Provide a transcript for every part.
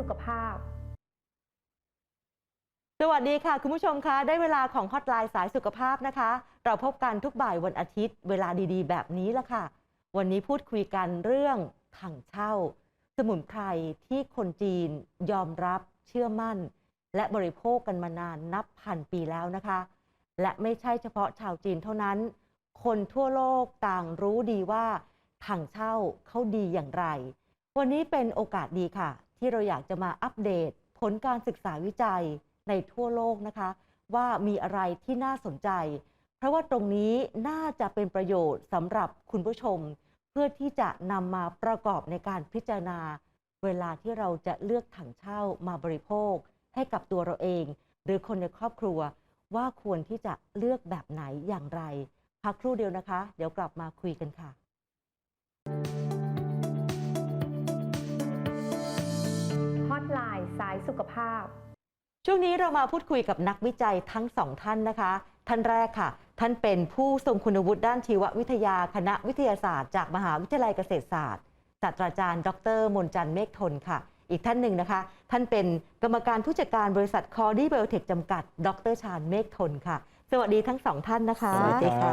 สุขภาพ สวัสดีค่ะ คุณผู้ชมคะได้เวลาของฮอตไลน์สายสุขภาพนะคะ เราพบกันทุกบ่ายวันอาทิตย์ เวลาดีๆ แบบนี้ละค่ะ วันนี้พูดคุยกันเรื่องถังเช่า สมุนไพรที่คนจีนยอมรับเชื่อมั่น และบริโภคกันมานานนับพันปีแล้วนะคะ และไม่ใช่เฉพาะชาวจีนเท่านั้น คนทั่วโลกต่างรู้ดีว่าถังเช่าเขาดีอย่างไร วันนี้เป็นโอกาสดีค่ะ ที่เราอยากจะมาอัปเดต ผลการศึกษาวิจัยในทั่วโลกนะคะ ว่ามีอะไรที่น่าสนใจ เพราะว่าตรงนี้น่าจะเป็นประโยชน์สำหรับคุณผู้ชม เพื่อที่จะนำมาประกอบในการพิจารณา เวลาที่เราจะเลือกถังเช่ามาบริโภค ให้กับตัวเราเอง หรือคนในครอบครัว ว่าควรที่จะเลือกแบบไหนอย่างไรพักครู่เดียวนะคะ เดี๋ยวกลับมาคุยกันค่ะ ฮอตไลน์สายสุขภาพ ช่วงนี้เรามาพูดคุยกับนักวิจัยทั้งสองท่านนะคะ ท่านแรกค่ะ ท่านเป็นผู้ทรงคุณวุฒิด้านชีววิทยาคณะวิทยาศาสตร์ จากมหาวิทยาลัยเกษตรศาสตร์ศาสตราจารย์ ดรมนจันทร์เมฆทนค่ะ อีกท่านหนึ่งนะคะ ท่านเป็นกรรมการผู้จัดการบริษัทคอร์ดีเบลเทคจำกัด ดรชาญเมฆทนค่ะ สวัสดีทั้งสองท่านนะคะสวัสดีค่ะ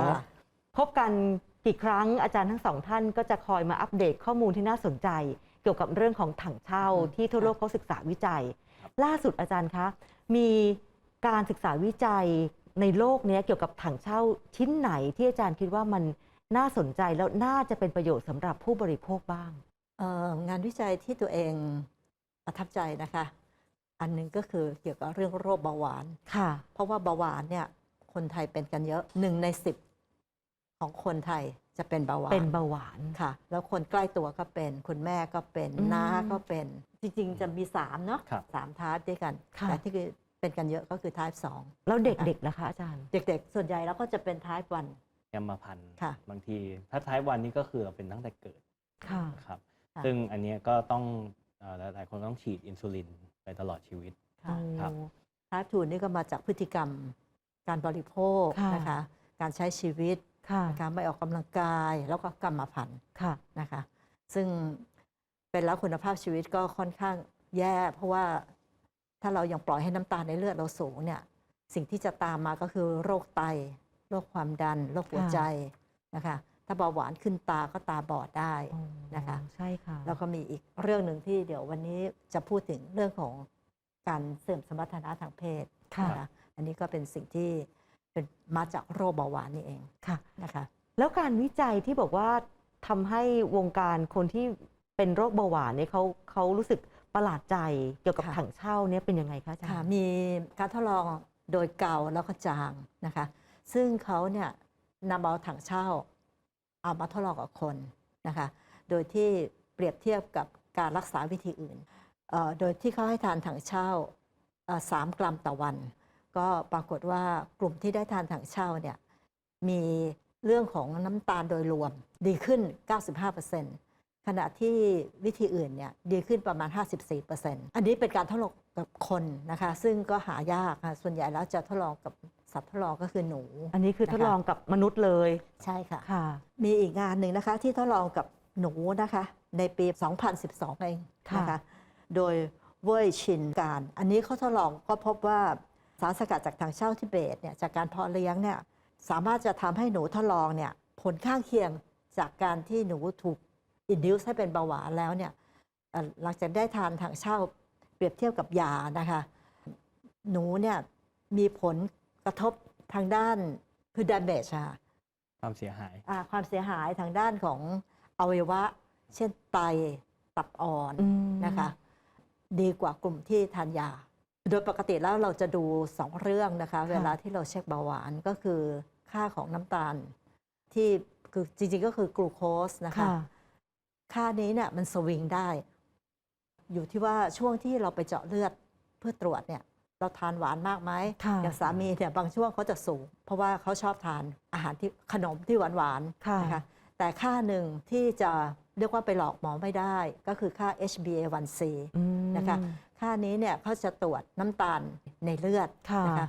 พบกันกี่ครั้งอาจารย์ทั้งสองท่านก็จะคอยมาอัปเดตข้อมูลที่น่าสนใจเกี่ยวกับเรื่องของถังเช่าที่ทั่วโลกเขาศึกษาวิจัย ล่าสุดอาจารย์คะ มีการศึกษาวิจัยในโลกเนี้ยเกี่ยวกับถังเช่าชิ้นไหนที่อาจารย์คิดว่ามันน่าสนใจแล้วน่าจะเป็นประโยชน์สำหรับผู้บริโภคบ้างเอ่องานวิจัยที่ตัวเองประทับใจนะคะ อันหนึงก็คือเกี่ยวกับเรื่องโรคเบาหวานค่ะ เพราะว่าเบาหวานเนี่ยคนไทยเป็นกันเยอะหนึ่งในสิบ ของคนไทยจะเป็นเบาหวานเป็นเบาหวานค่ะ แล้วคนใกล้ตัวก็เป็น คุณแม่ก็เป็นอืมน้าก็เป็น จริง ๆ จะมีสามเนาะครับสามทายด้วยกันค่ะแต่ที่คือเป็นกันเยอะก็คือทายสองแล้วเด็กๆล่ะคะอาจารย์ เด็ก ๆ ส่วนใหญ่แล้วก็จะเป็นทายวันยมพันธุ์ค่ะบางทีถ้าท้ายวันนี้ก็คือเราเป็นตั้งแต่เกิดค่ะครับค่ะซึ่งอันเนี้ยก็ต้องเอ่อหลายๆคนต้องฉีดอินซูลินไปตลอดชีวิตค่ะครับทายทูนนี่ก็มาจากพฤติกรรม การบริโภคค่ะนะคะการใช้ชีวิต ค่ะการไม่ออกกำลังกายแล้วก็กรรมพันธุ์ค่ะ นะคะ ซึ่งเป็นแล้วคุณภาพชีวิตก็ค่อนข้างแย่ เพราะว่าถ้าเรายังปล่อยให้น้ำตาลในเลือดเราสูงเนี่ยสิ่งที่จะตามมาก็คือโรคไต โรคความดัน โรคหัวค่ะใจนะคะ ถ้าเบาหวานขึ้นตาก็ตาบอดได้ อ๋อนะคะ ใช่ค่ะแล้วก็มีอีกเรื่องหนึ่งที่เดี๋ยววันนี้จะพูดถึงเรื่องของการเสื่อมสมรรถนะทางเพศค่ะ นะคะอันนี้ก็เป็นสิ่งที่ เป็นมาจากโรคเบาหวานนี่เองค่ะนะคะแล้วการวิจัยที่บอกว่าทำให้วงการคนที่เป็นโรคเบาหวานเนี่ยเขาเขารู้สึกประหลาดใจเกี่ยวกับค่ะถังเช่าเนี่ยเป็นยังไงคะอาจารค่ะย์มีการทดลองโดยเกาแล้วก็จางนะคะ ซึ่งเขาเนี่ยนำเอาถังเช่า เอามาทดลองกับคนนะคะ โดยที่เปรียบเทียบกับการรักษาวิธีอื่นเอ่อโดยที่เขาให้ทานถังเช่าเอ่อสามกรัมต่อวัน ก็ปรากฏว่ากลุ่มที่ได้ทานถังเช่าเนี่ยมีเรื่องของน้ำตาลโดยรวมดีขึ้น 95%ขณะที่วิธีอื่นเนี่ยดีขึ้นประมาณ 54%อันนี้เป็นการทดลองกับคนนะคะ ซึ่งก็หายากค่ะส่วนใหญ่แล้วจะทดลองกับสัตว์ทดลองก็คือหนู อันนี้คือทดลองกับมนุษย์เลย ใช่ค่ะ ค่ะ มีอีกงานหนึ่งนะคะที่ทดลองกับหนูนะคะ ในปี 2012 เองนะค่ะคะโดยเว่ยชินการ อันนี้เขาทดลองก็พบว่า สารสกัดจากถังเช่าทิเบตเนี่ยจากการเพาะเลี้ยงเนี่ยสามารถจะทำให้หนูทดลองเนี่ยผลข้างเคียงจากการที่หนูถูกอินดิวส์ให้เป็นเบาหวานแล้วเนี่ยเอ่อหลังจากได้ทานถังเช่าเปรียบเทียบกับยานะคะหนูเนี่ยมีผลกระทบทางด้านคือ damage อะค่ะความเสียหายอ่าความเสียหายทางด้านของอวัยวะ เช่นไตตับอ่อนอืมนะคะ ดีกว่ากลุ่มที่ทานยา โดยปกติแล้วเราจะดูสองเรื่องนะคะ เวลาที่เราเช็คเบาหวานก็คือค่าของน้ำตาล ที่คือจริงๆก็คือกลูโคสนะคะค่ะค่านี้เนี่ยมันสวิงได้ อยู่ที่ว่าช่วงที่เราไปเจาะเลือดเพื่อตรวจเนี่ย เราทานหวานมากไหมค่ะอย่างสามีเนี่ยบางช่วงเขาจะสูง เพราะว่าเขาชอบทานอาหารที่ขนมที่หวานหวานๆค่ะนะคะแต่ค่าหนึ่งที่จะเรียกว่าไปหลอกหมอไม่ได้ ก็คือค่า HbA1c อืมนะคะ ค่านี้เนี่ยเขาจะตรวจน้ำตาลในเลือดค่ะนะคะ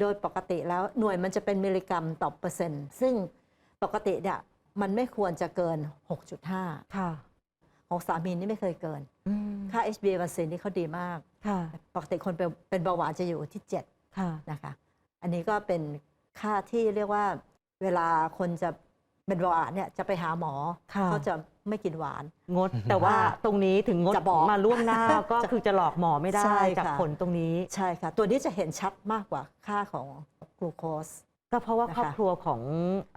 โดยปกติแล้วหน่วยมันจะเป็นมิลลิกรัมต่อเปอร์เซ็นต์ ซึ่งปกติเนี่ยมันไม่ควรจะเกิน 6.5 ค่ะ ของสามีนี่ไม่เคยเกินอืมค่า HbA1c นี่เขาดีมากค่ะปกติคนเป็นเป็นเบาหวานจะอยู่ที่ค่ะ7นะคะ อันนี้ก็เป็นค่าที่เรียกว่าเวลาคนจะเป็นเบาหวานเนี่ยจะไปหาหมอค่ะเขาจะ ไม่กินหวาน งด แต่ว่าอ่าตรงนี้ถึงงดจะบอกมาล่วงหน้าก็คือจะหลอกหมอไม่ได้ใช่จากค่ะผลตรงนี้ ใช่ค่ะ ตัวนี้จะเห็นชัดมากกว่าค่าของกลูโคส ก็เพราะว่านะคะ ครอบครัวของ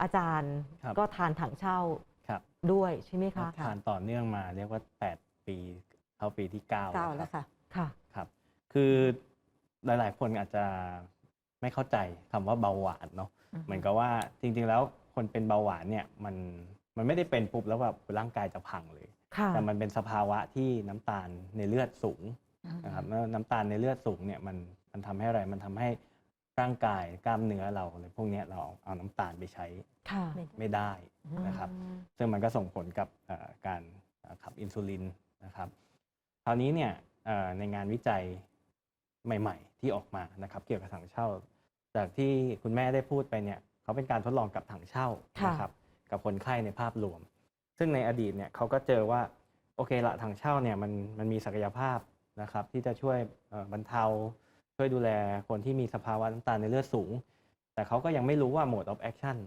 อาจารย์ครับ ก็ทานถังเช่าครับด้วยใช่ไหมคะค่ะทานต่อเนื่องมาเรียกว่า 8 ปีเข้าปีที่9เก้าแล้วค่ะ ค่ะ ครับคือหลาย ๆ คนอาจจะไม่เข้าใจคำว่าเบาหวานเนาะอือฮึ เหมือนกับว่าจริง ๆ แล้วคนเป็นเบาหวานเนี่ยมัน มันไม่ได้เป็นปุ๊บแล้วแบบร่างกายจะพังเลย ค่ะแต่มันเป็นสภาวะที่น้ำตาลในเลือดสูงนะครับแล้วน้ำตาลในเลือดสูงเนี่ยมันมันทำให้อะไรมันทำให้ร่างกายกล้ามเนื้อเราอะไรพวกเนี้ยเราเอาน้ำตาลไปใช้ค่ะ ไม่ไม่ได้อืมนะครับ ซึ่งมันก็ส่งผลกับเอ่อการเอ่อขับอินซูลินนะครับ คราวนี้เนี่ยเอ่อในงานวิจัยใหม่ ๆ ที่ออกมานะครับ เกี่ยวกับถังเช่า จากที่คุณแม่ได้พูดไปเนี่ยเขาเป็นการทดลองกับถังเช่าค่ะ นะครับ กับคนไข้ในภาพรวม ซึ่งในอดีตเนี่ยเขาก็เจอว่าโอเคละถังเช่าเนี่ยมันมันมีศักยภาพนะครับ ที่จะช่วยเอ่อบรรเทาช่วยดูแลคนที่มีสภาวะน้ำตาลในเลือดสูง แต่เขาก็ยังไม่รู้ว่า mode of action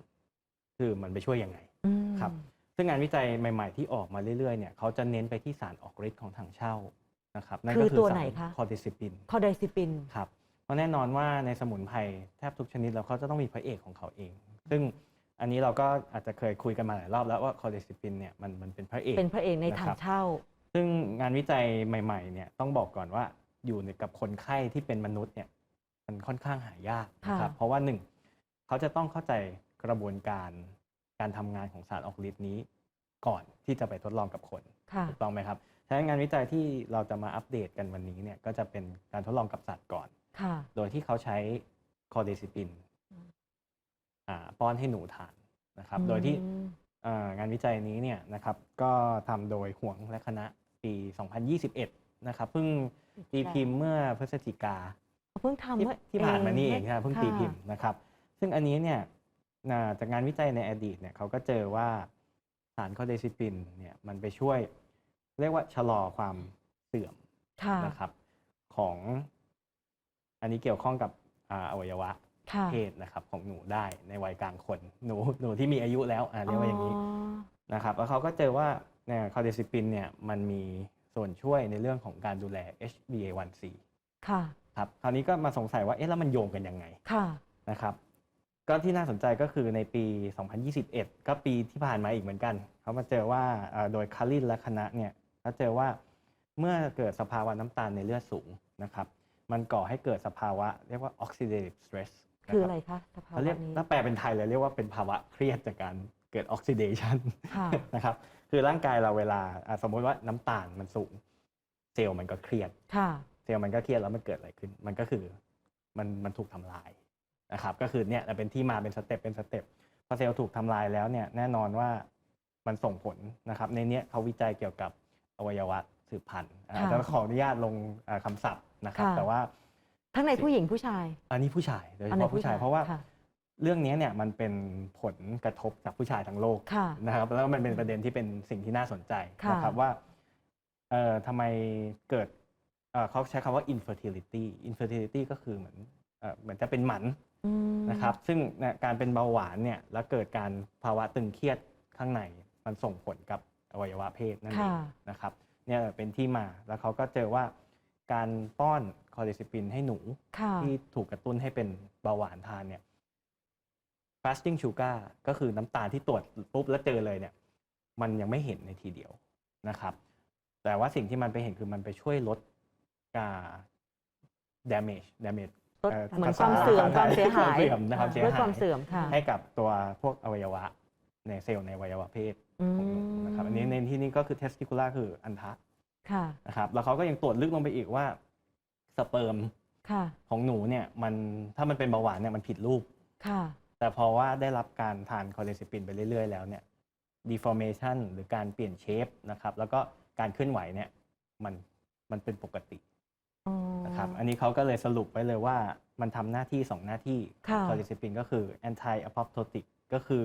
คือมันไปช่วยยังไงอืมครับซึ่งงานวิจัยใหม่ ๆ ที่ออกมาเรื่อยๆเนี่ยเขาจะเน้นไปที่สารออกฤทธิ์ของถังเช่านะครับนั่นก็คือคือตัวสาไหนรคะคอร์ติซิปินคอไดซิปินครับเพราะแน่นอนว่าในสมุนไพรแทบทุกชนิดแล้วเขาจะต้องมีพระเอกของเขาเอง ซึ่ง อันนี้เราก็อาจจะเคยคุยกันมาหลายรอบแล้วว่าคอร์ติซิปินเนี่ยมันมันเป็นพระเอกเป็นพระเอกในนะครับถังเช่า ซึ่งงานวิจัยใหม่ๆเนี่ยต้องบอกก่อนว่าอยู่ในกับคนไข้ที่เป็นมนุษย์เนี่ยมันค่อนข้างหายากนะครับค่ะเพราะว่าหนึ่งเขาจะต้องเข้าใจกระบวนการการทำงานของสารออกฤทธิ์นี้ก่อนที่จะไปทดลองกับคนค่ะถูกต้องไหมครับฉะนั้นงานวิจัยที่เราจะมาอัปเดตกันวันนี้เนี่ยก็จะเป็นการทดลองกับสัตว์ก่อนค่ะโดยที่เขาใช้คอเดซิปินอ่า ป้อนให้หนูทานนะครับ โดยที่อืมเอ่องานวิจัยนี้เนี่ยนะครับก็ทำโดยห่วงและคณะปี 2021 นะครับเพิ่งตีพิมพ์เมื่อพฤศจิกาเพิ่งทำที่เมื่อที่ผ่านมานี่เองไนะครับเพิ่งค่ะตีพิมพ์นะครับ ซึ่งอันนี้เนี่ยอ่าจากงานวิจัยในอดีตเนี่ยเขาก็เจอว่าสารคอเดซิปินเนี่ยมันไปช่วย เรียกว่าชะลอความเสื่อมค่ะนะครับ ของ อันนี้เกี่ยวข้องกับอ่าอวัยวะค่ะ เพศนะครับของหนูได้ในวัยกลางคน หนูหนูที่มีอายุแล้วอ่าเรียกว่าอย่างนี้นะครับแล้วเขาก็เจอว่าเนี่ยคอเดซิปินเนี่ยมันมีส่วนช่วยในเรื่องของการดูแล HbA1c ค่ะครับคราวนี้ก็มาสงสัยว่าเอ๊ะแล้วมันโยงกันยังไงค่ะนะครับ ก็ที่น่าสนใจก็คือในปี 2021 ก็ปีที่ผ่านมาอีกเหมือนกัน เขามาเจอว่าเอ่อโดยคารินและคณะเนี่ยเขาเจอว่าเมื่อเกิดสภาวะน้ำตาลในเลือดสูงนะครับ มันก่อให้เกิดสภาวะเรียกว่า oxidative stress น คือรับอะไรคะสภาวะเขาเรียกนี้ถ้าแปลเป็นไทยเลยเรียกว่าเป็นภาวะเครียดจากการเกิด oxidation ค่ะนะครับ คือร่างกายเราเวลาอะสมมติว่าน้ำตาลมันสูง เซลล์มันก็เครียด ค่ะเซลล์มันก็เครียดแล้วมันเกิดอะไรขึ้น มันก็คือมันมันถูกทำลายนะครับ ก็คือเนี่ยเป็นที่มาเป็นสเต็ปเป็นสเต็ปพอเซลล์ถูกทำลายแล้วเนี่ยแน่นอนว่ามันส่งผลนะครับ ในเนี้ยเขาวิจัยเกี่ยวกับอวัยวะสืบพันธุ์อ่าค่ะจะขออนุญาตลงอ่าคำศัพท์นะครับ ค่ะแต่ว่า ทั้งในผู้หญิงผู้ชาย อันนี้ผู้ชายโดยเฉอันไหนพาะผู้ชายเพราะว่าค่ะเรื่องนี้เนี่ยมันเป็นผลกระทบจากผู้ชายทั้งโลกค่ะนะครับแล้วมันเป็นประเด็นที่เป็นสิ่งที่น่าสนใจค่ะนะครับว่าเอ่อทำไมเกิดเอ่อเขาใช้คำว่า infertility infertility ก็คือเหมือนเอ่อเหมือนจะเป็นหมันอืมนะครับ ซึ่งเนี่ยการเป็นเบาหวานเนี่ยแล้วเกิดการภาวะตึงเครียดข้างในมันส่งผลกับอวัยวะเพศนั่นเองค่ะนะครับเนี่ยเป็นที่มาแล้วเขาก็เจอว่าการป้อนค อร์ดิซิปินให้หนูค่ะที่ถูกกระตุ้นให้เป็นเบาหวานทานเนี่ย fasting sugar ก็คือน้ำตาลที่ตรวจปุ๊บแล้วเจอเลยเนี่ย มันยังไม่เห็นในทีเดียวนะครับ แต่ว่าสิ่งที่มันไปเห็นคือมันไปช่วยลดการ damage damage ลดเอ่อเหมือนภาคษาวามเสื่อมภาษาความเสียหายเสื่อมนะครับเสียด้วยหายความเสื่อมค่ะให้กับตัวพวกอวัยวะในเซลล์ในอวัยวะเพศอืของหนูนะครับ อันนี้ในที่นี้ก็คือ testicular คืออันทะค่ะนะครับ แล้วเขาก็ยังตรวจลึกลงไปอีกว่า สเปิร์มค่ะ ของหนูเนี่ยมันถ้ามันเป็นเบาหวานเนี่ยมันผิดรูป ค่ะ แต่พอว่าได้รับการทานคอเลสเตอรอลไปเรื่อย ๆ แล้วเนี่ย deformation หรือการเปลี่ยนเชฟนะครับ แล้วก็การเคลื่อนไหวเนี่ยมันมันเป็นปกติอ๋อนะครับอันนี้เขาก็เลยสรุปไว้เลยว่ามันทำหน้าที่ 2 หน้าที่ค่ะคอเลสเตอรอลก็คือ anti apoptotic ก็คือ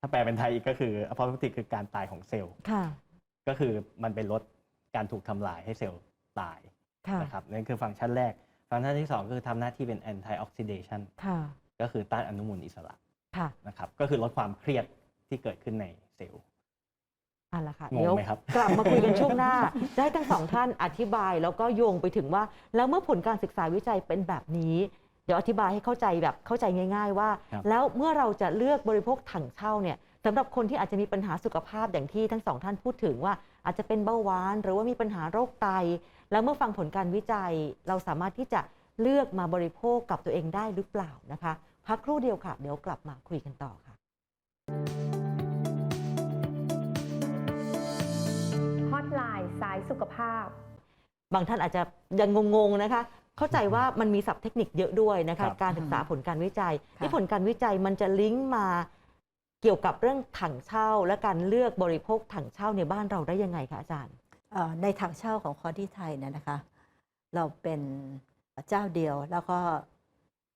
ถ้าแปลเป็นไทยอีกก็คือ apoptotic คือการตายของเซลล์ค่ะก็คือมันไปลดการถูกทำลายให้เซลล์ตายค่ะ นะครับนั่นคือฟังก์ชันแรก ฟังก์ชันที่2คือทำหน้าที่เป็น anti oxidation ค่ะก็คือต้านอนุมูลอิสระค่ะนะครับก็คือลดความเครียดที่เกิดขึ้นในเซลล์เอาละค่ะงงเดี๋ยวไหมครับกลับมาคุยกันช่วงหน้าจะให้ทั้งสองท่านอธิบายแล้วก็โยงไปถึงว่า แล้วเมื่อผลการศึกษาวิจัยเป็นแบบนี้ เดี๋ยวอธิบายให้เข้าใจแบบเข้าใจง่าย ๆ ว่าครับแล้วเมื่อเราจะเลือกบริโภคถังเช่าเนี่ยสำหรับคนที่อาจจะมีปัญหาสุขภาพอย่างที่ทั้งสองท่านพูดถึงว่า อาจจะเป็นเบาหวาน หรือว่ามีปัญหาโรคไต แล้วเมื่อฟังผลการวิจัย เราสามารถที่จะเลือกมาบริโภคกับตัวเองได้หรือเปล่านะคะพักครู่เดียวค่ะ เดี๋ยวกลับมาคุยกันต่อค่ะ ฮอตไลน์สายสุขภาพ บางท่านอาจจะยังงงๆนะคะ เข้าใจว่ามันมีศัพท์เทคนิคเยอะด้วยนะครัคะบการศึกษาผลการวิจัยค่ะที่ผลการวิจัยมันจะลิงก์มาเกี่ยวกับเรื่องถังเช่า และการเลือกบริโภคถังเช่าในบ้านเราได้ยังไงคะอาจารย์เอ่อ ในทางเช่าของคอที่ไทยเนี่ยนะคะ เราเป็นเจ้าเดียวแล้วก็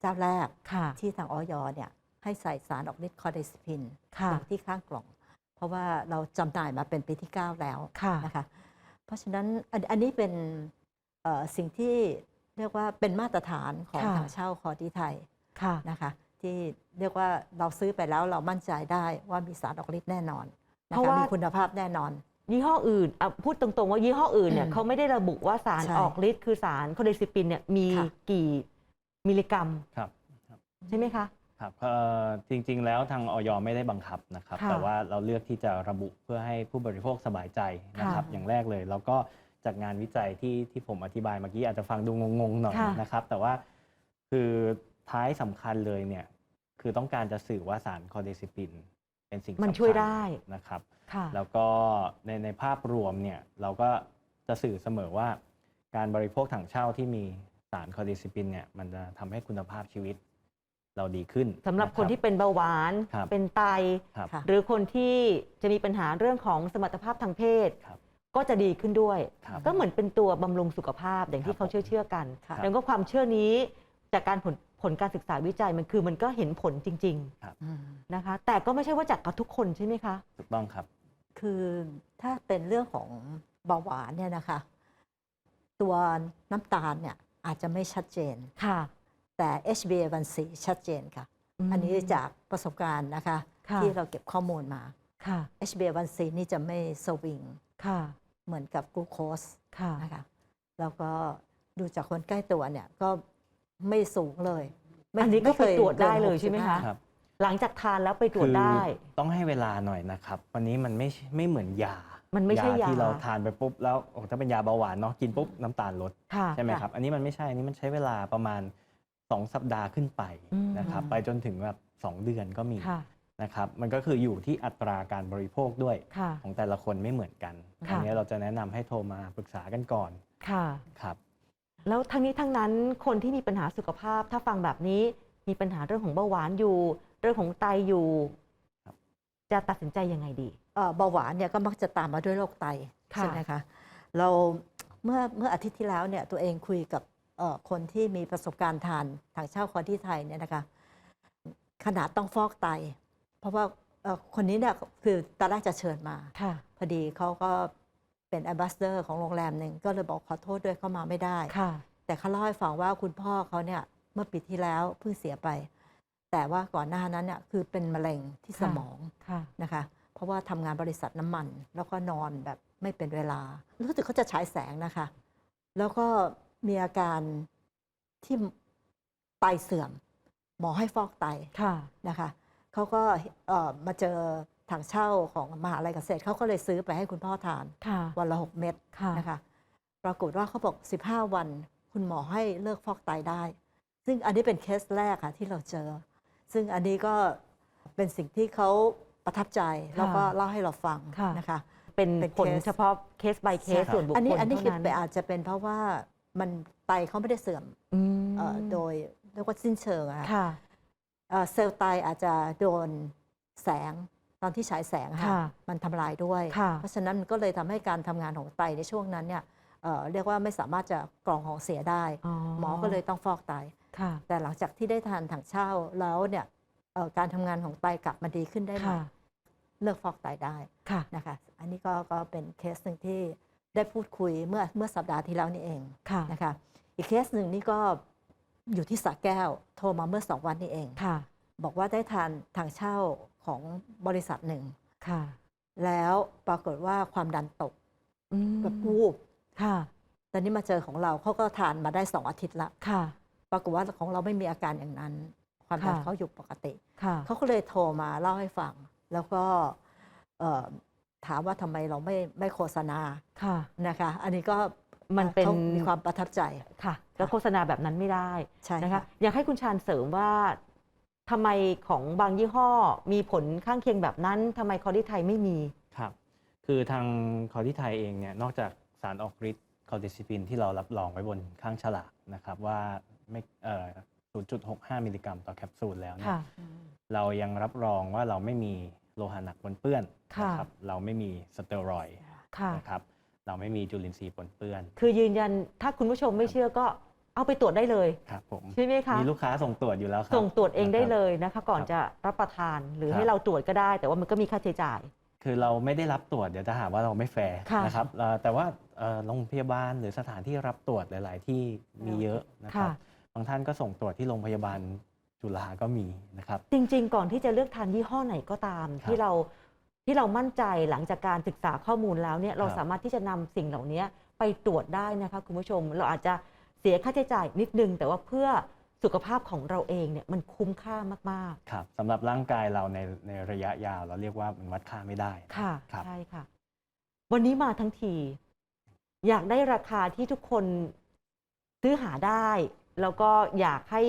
เจ้าแรกค่ะที่ทางออยเนี่ยให้ใส่สารออกฤทธิ์คอเดซิพินค่ะอย่างที่ข้างกล่อง เพราะว่าเราจำหน่ายมาเป็นปีที่ 9 แล้วค่ะนะคะ เพราะฉะนั้นอันอันนี้เป็นเอ่อสิ่งที่เรียกว่าเป็นมาตรฐานของค่ะทางเช่าคอที่ไทยค่ะนะคะที่เรียกว่าเราซื้อไปแล้วเรามั่นใจได้ว่ามีสารออกฤทธิ์แน่นอนนคเพราะว่ามีคุณภาพแน่นอน ยี่ห้ออื่นอะพูดตรงๆว่ายี่ห้ออื่นเนี่ยอืมเขาไม่ได้ระบุว่าสารใช่ ออกฤทธิ์คือสารโคเดซิปินเนี่ยมีค่ะ กี่มิลลิกรัมครับ ใช่ไหมคะ ครับเอ่อจริงๆ แล้วทางออยไม่ได้บังคับนะครับ ค่ะแต่ว่าเราเลือกที่จะระบุเพื่อให้ผู้บริโภคสบายใจนะครับ ค่ะอย่างแรกเลย แล้วก็จากงานวิจัยที่ที่ผมอธิบายเมื่อกี้อาจจะฟังดูงงๆหน่อยค่ะ นะครับ แต่ว่าคือท้ายสำคัญเลยเนี่ยคือต้องการจะสื่อว่าสารคอเดซิปินเป็นสิ่งมันสำคัญช่วยได้ นะครับค่ะ แล้วก็ในในภาพรวมเนี่ยเราก็จะสื่อเสมอว่า การบริโภคถังเช่าที่มีสารคอเดซิปินเนี่ยมันจะทำให้คุณภาพชีวิตเราดีขึ้นสำหรับคนะที่เป็นเบาหวานครับเป็นไตครับค่ะหรือคนที่จะมีปัญหาเรื่องของสมรรถภาพทางเพศครับก็จะดีขึ้นด้วยครับก็เหมือนเป็นตัวบำรุงสุขภาพอย่างครัที่บเขาเชื่อเชื่อๆกันค่ะแล้วก็ความเชื่อนี้จากการผลผลการศึกษาวิจัยมันคือมันก็เห็นผลจริงอืมๆนะคะ แต่ก็ไม่ใช่ว่าจากกับทุกคนใช่ไหมคะ ถูกต้องครับ คือถ้าเป็นเรื่องของเบาหวานเนี่ยนะคะ ตัวน้ำตาลเนี่ยอาจจะไม่ชัดเจนค่ะ แต่ HbA1c ชัดเจนค่ะมอันนี้จากประสบการณ์นะคะค่ะที่เราเก็บข้อมูลมาค่ะ HbA1c นี่จะไม่สวิงค่ะ เหมือนกับกลูโคสค่ะนะคะแล้วก็ดูจากคนใกล้ตัวเนี่ยก็ไม่สูงเลยม่อันนี้ก็ม่ไปตรวจได้กินเลยใช่ไหมคะ65ครับ หลังจากทานแล้วไปตรวจได้ คือต้องให้เวลาหน่อยนะครับ วันนี้มันไม่ใช่ไม่เหมือนยา มันไม่ใช่ยา ที่เราทานไปปุ๊บแล้วโอ้ถ้าเป็นยาเบาหวานเนาะกินปุ๊บน้ำตาลลดค่ะใช่ไหมครับอันนี้มันไม่ใช่อันนี้มันใช้เวลาประมาณ 2 สัปดาห์ขึ้นไปอืม นะครับไปจนถึงแบบ2เดือนก็มีค่ะนะครับมันก็คืออยู่ที่อัตราการบริโภคด้วยค่ะ ของแต่ละคนไม่เหมือนกันค่ะ อันนี้เราจะแนะนำให้โทรมาปรึกษากันก่อนค่ะ ครับ แล้วทั้งนี้ทั้งนั้นคนที่มีปัญหาสุขภาพถ้าฟังแบบนี้มีปัญหาเรื่องของเบาหวานอยู่ เรื่องของไตอยู่ครับเจะตัดสินใจยังไงดีเอ่อเบาหวานเนี่ยก็มักจะตามมาด้วยโรคไตค่ะใช่ไหมคะเราเมื่อเมื่ออาทิตย์ที่แล้วเนี่ยตัวเองคุยกับเอ่อคนที่มีประสบการณ์ทานทางเช่าคอที่ไทยเนี่ยนะคะขนาดต้องฟอกไต เพราะว่าเอ่อคนนี้เนี่ยคือตอนแรกจะเชิญมาค่ะพอดีเขาก็เป็นแอมบาสเดอร์ของโรงแรมหนึ่งก็เลยบอกขอโทษด้วยเข้ามาไม่ได้ค่ะแต่เขาเล่าให้ฟังว่าคุณพ่อเขาเนี่ยเมื่อปีที่แล้วเพิ่งเสียไป แต่ว่าก่อนหน้านั้นเนี่ยคือเป็นมะเร็งที่สค่ะมองค่ะนะคะ เพราะว่าทำงานบริษัทน้ำมัน แล้วก็นอนแบบไม่เป็นเวลา รู้สึกเขาจะฉายแสงนะคะ แล้วก็มีอาการที่ไตเสื่อม หมอให้ฟอกไตค่ะนะคะเขาก็เอ่อมาเจอถังเช่าของมหาลัยเกษตรเขาก็เลยซื้อไปให้คุณพ่อทานค่ะวันละหกเม็ดค่ะนะคะ ปรากฏว่าเขาบอก 15 วัน คุณหมอให้เลิกฟอกไตได้ ซึ่งอันนี้เป็นเคสแรกค่ะที่เราเจอ ซึ่งอันนี้ก็เป็นสิ่งที่เขาประทับใจ แล้วก็เล่าให้เราฟังค่ะนะคะ เป็นเป็นผลเคสเฉพาะเคส by เคสใช่ส่วนบุคคลอันนี้อันนี้เท่าคิดนั้นไปอาจจะเป็นเพราะว่ามันไตเขาไม่ได้เสื่อมอืมเอ่อโดยเรียกว่าสิ้นเชิงอะค่ะค่ะเอ่อเซลล์ไตอาจจะโดนแสงตอนที่ฉายแสงอะค่ะค่ะมันทำลายด้วยค่ะเพราะฉะนั้นมันก็เลยทำให้การทำงานของไตในช่วงนั้นเนี่ยเอ่อเรียกว่าไม่สามารถจะกรองของเสียได้ หมอก็เลยต้องฟอกไตค่ะ แต่หลังจากที่ได้ทานถังเช่าแล้วเนี่ยเอ่อการทำงานของไตกลับมาดีขึ้นได้ใหม่ค่ะเลิกฟอกไตได้ค่ะนะคะ อันนี้ก็ก็เป็นเคสหนึ่งที่ได้พูดคุยเมื่อเมื่อสัปดาห์ที่แล้วนี่เองค่ะนะคะ อีกเคสหนึ่งนี่ก็อยู่ที่สระแก้วโทรมาเมื่อสองวันนี้เองค่ะ บอกว่าได้ทานทางเช่าของบริษัทหนึ่งค่ะ แล้วปรากฏว่าความดันตกอืมแบบวูบค่ะ ตอนนี้มาเจอของเราเขาก็ทานมาได้สองอาทิตย์ละค่ะ ปรากฏว่าของเราไม่มีอาการอย่างนั้น ความดันค่ะเขาอยู่ปกติค่ะเขาก็เลยโทรมาเล่าให้ฟัง แล้วก็เอ่อถามว่าทำไมเราไม่ไม่โฆษณาค่ะนะคะ อันนี้ก็มันเป็นขามีความประทับใจค่ะ แล้วโฆษณาแบบนั้นไม่ได้ใช่นะคะค่ะอยากให้คุณชาญเสริมว่าทำไมของบางยี่ห้อมีผลข้างเคียงแบบนั้นทำไมคอร์ดิไทยไม่มีครับคือทางคอร์ดิไทยเองเนี่ยนอกจากสารออกฤทธิ์คอร์ดิซิปินที่เรารับรองไว้บนข้างฉลากนะครับว่า ไม่เอ่อ0.65 มิลลิกรัมต่อแคปซูลแล้วเนี่ยค่ะ เรายังรับรองว่าเราไม่มีโลหะหนักปนเปื้อนค่ะ นะครับเราไม่มีสเตียรอยด์ค่ะ นะครับเราไม่มีจุลินทรีย์ปนเปื้อนคือยืนยันถ้าคุณผู้ชมไม่เชื่อก็เอาไปตรวจได้เลย ครับผมใช่ไหมคะ มีลูกค้าส่งตรวจอยู่แล้วครับ ส่งตรวจเองได้นะครับเลยนะคะ ก่อนครับจะรับประทานหรือครับ ให้เราตรวจก็ได้ แต่ว่ามันก็มีค่าใช้จ่าย คือเราไม่ได้รับตรวจเดี๋ยวจะหาว่าเราไม่แฟร์ค่ะนะครับเอ่อแต่ว่าเอ่อโรงพยาบาลหรือสถานที่รับตรวจหลาย ๆ ที่มีเยอะนะครับค่ะ บางท่านก็ส่งตรวจที่โรงพยาบาลจุฬาก็มีนะครับ จริง ๆ ก่อนที่จะเลือกทานยี่ห้อไหนก็ตามครับที่เราที่เรามั่นใจหลังจากการศึกษาข้อมูลแล้วเนี่ยเราครับสามารถที่จะนำสิ่งเหล่านี้ไปตรวจได้นะคะคุณผู้ชม เราอาจจะเสียค่าใช้จ่ายนิดนึง แต่ว่าเพื่อสุขภาพของเราเองเนี่ยมันคุ้มค่ามากครับสำหรับร่างกายเราในในระยะยาวเราเรียกว่ามันวัดค่าไม่ได้ๆค่ะครับใช่ค่ะ วันนี้มาทั้งที อยากได้ราคาที่ทุกคนซื้อหาได้ แล้วก็อยากให้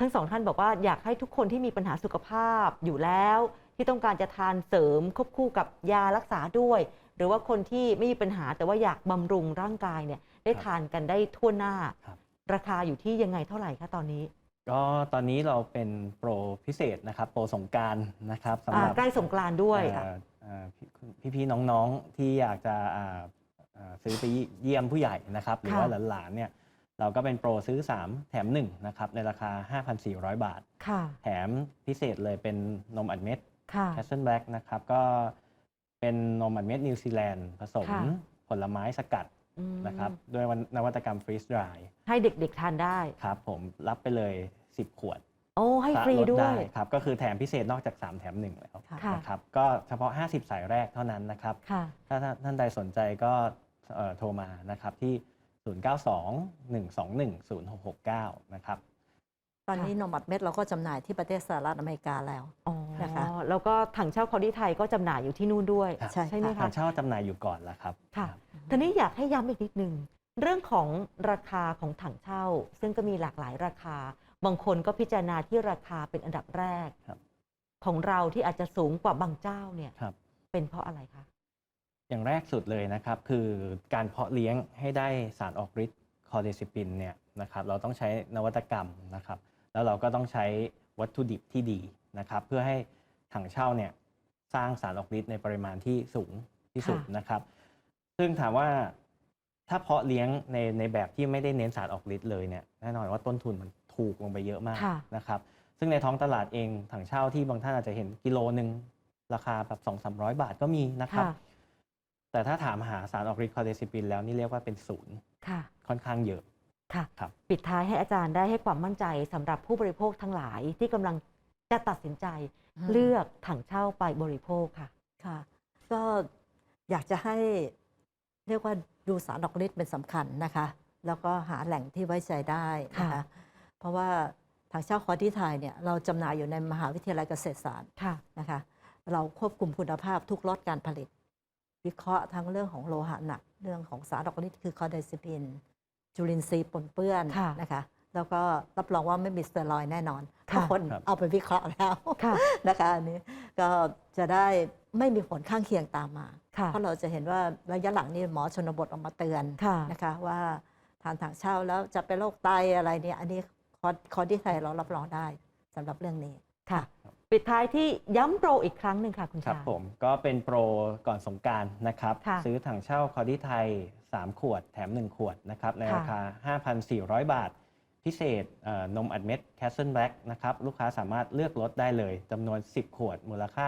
ทั้งสองท่านบอกว่าอยากให้ทุกคนที่มีปัญหาสุขภาพอยู่แล้ว ที่ต้องการจะทานเสริมควบคู่กับยารักษาด้วย หรือว่าคนที่ไม่มีปัญหาแต่ว่าอยากบำรุงร่างกายเนี่ยได้ทานกันได้ทั่วหน้าครับราคาอยู่ที่ยังไงเท่าไหร่คะตอนนี้ ก็ตอนนี้เราเป็นโปรพิเศษนะครับ โปรสงกรารนะครับสำหอ่ารับใกล้สงกรานต์ด้วยเอ่อเอ่อพี่พี่ๆน้องๆที่อยากจะอ่าอ่าซื้อไปเยี่ยมผู้ใหญ่นะครับ หรือว่าหลานๆเนี่ย เราก็เป็นโปรซื้อ 3 แถม 1 นะครับ ในราคา 5,400 บาท ค่ะ แถมพิเศษเลยเป็นนมอัดเม็ด ค่ะแคสเซิลแบล็กนะครับ ก็เป็นนมอัดเม็ดนิวซีแลนด์ผสมค่ะ ผลไม้สกัดอืมนะครับด้วยนวัตกรรมฟรีสดรายให้เด็กๆทานได้ ครับผมรับไปเลย 10 ขวดโอ้ ให้สะฟรีลด้วย ครับ ก็คือแถมพิเศษนอกจาก 3 แถม 1 แล้วค่ะ นะครับ ก็เฉพาะ 50 สายแรกเท่านั้นนะครับ ค่ะ ถ้าท่านท่านใดสนใจก็เอ่อโทรมานะครับที่ 0921210669 นะครับ ตอนนี้นมบัดเม็ดเราก็จำหน่ายที่ประเทศสหรัฐอเมริกาแล้ว อ๋อนะคะแล้วก็ถังเช่าคอดี้ไทยก็จำหน่ายอยู่ที่นู่นด้วยครับใช่ใช่ไหมทาคะ งเช่าจำหน่ายอยู่ก่อนแล้วครับ ค่ะรับทีนี้อยากให้ย้ำอีกนิดนึงเรื่องของราคาของถังเช่า ซึ่งก็มีหลากหลายราคา บางคนก็พิจารณาที่ราคาเป็นอันดับแรก ครับของเราที่อาจจะสูงกว่าบางเจ้าเนี่ย ครับ เป็นเพราะอะไรคะ อย่างแรกสุดเลยนะครับคือการเพาะเลี้ยงให้ได้สารออกฤทธิ์คอเดซิปินเนี่ยนะครับเราต้องใช้นวัตกรรมนะครับแล้วเราก็ต้องใช้วัตถุดิบที่ดีนะครับเพื่อให้ถังเช่าเนี่ยสร้างสารออกฤทธิ์ในปริมาณที่สูงที่สุดค่ะนะครับ ซึ่งถามว่าถ้าเพาะเลี้ยงในในแบบที่ไม่ได้เน้นสารออกฤทธิ์เลยเนี่ยแน่นอนว่าต้นทุนมันถูกลงไปเยอะมากค่ะนะครับซึ่งในท้องตลาดเองถังเช่าที่บางท่านอาจจะเห็นกิโลหนึ่งราคาแบบสองสามร้อยบาทก็มีนะครับค่ะ แต่ถ้าถามหาสารออกฤทธิ์คอเดซิปินแล้วนี่เรียกว่าเป็นศูนย์ค่ะ ค่อนข้างเยอะ ค่ะ ครับ ปิดท้ายให้อาจารย์ได้ให้ความมั่นใจสำหรับผู้บริโภคทั้งหลายที่กำลังจะตัดสินใจอืม เลือกถังเช่าไปบริโภคค่ะ ค่ะ ก็อยากจะให้เรียกว่าดูสารดอกฤทธิ์เป็นสำคัญนะคะ แล้วก็หาแหล่งที่ไว้ใจได้นะค่ะ คะ เพราะว่าทางเช่าคอร์ที่ไทยเนี่ยเราจำหน่ายอยู่ในมหาวิทยาลัยเกษตรศาสตร์ค่ะ นะคะ เราควบคุมคุณภาพทุกล็อตการผลิต วิเคราะห์ทั้งเรื่องของโลหะหนัก เรื่องของสารดอกฤทธิ์คือคอร์ไดซิปิน จุลินทรีย์ปนเปื้อนค่ะนะคะแล้วก็รับรองว่าไม่มีสเตียรอยด์แน่นอนค่ะทุกคนครับเอาไปวิเคราะห์แล้วค่ะนะคะอันนี้ก็จะได้ไม่มีผลข้างเคียงตามมาค่ะเพราะเราจะเห็นว่าระยะหลังนี่หมอชนบทออกมาเตือนค่ะนะคะว่าทานถังเช่าแล้วจะเป็นโรคไตอะไรเนี่ยอันนี้คอคอที่ไทยเรารับรองได้สำหรับเรื่องนี้ค่ะ ปิดท้ายที่ย้ำโปรอีกครั้งหนึ่งค่ะคุณครับชาผมก็เป็นโปรก่อนสงกรารนะครับ ค่ะซื้อถังเช่าคอดี้ไทย 3 ขวดแถม 1 ขวดนะครับ ในค่ะราคา 5,400 บาท พิเศษเอ่อนมอัดเม็ดแคสเซิลแบล็กนะครับ ลูกค้าสามารถเลือกลดได้เลยจำนวน 10 ขวด มูลค่า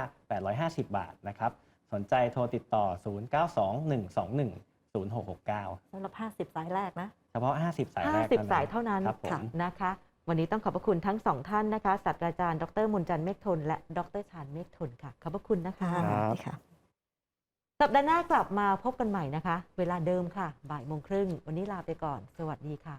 850 บาทนะครับ สนใจโทรติดต่อ0669 สำหรับ 50 สายแรกนะ เฉพาะ 50 สายแรก50 สายเท่านั้นครับผม ค่ะนะคะ วันนี้ต้องขอบพระคุณทั้งสองท่านนะคะศาสตราจารย์ดรมนต์จันทร์เมฆทน และดรชาญเมฆทนค่ะขอบพระคุณนะคะค่ะนี่ค่ะ สัปดาห์หน้ากลับมาพบกันใหม่นะคะ เวลาเดิมค่ะ บ่ายโมงครึ่ง วันนี้ลาไปก่อน สวัสดีค่ะ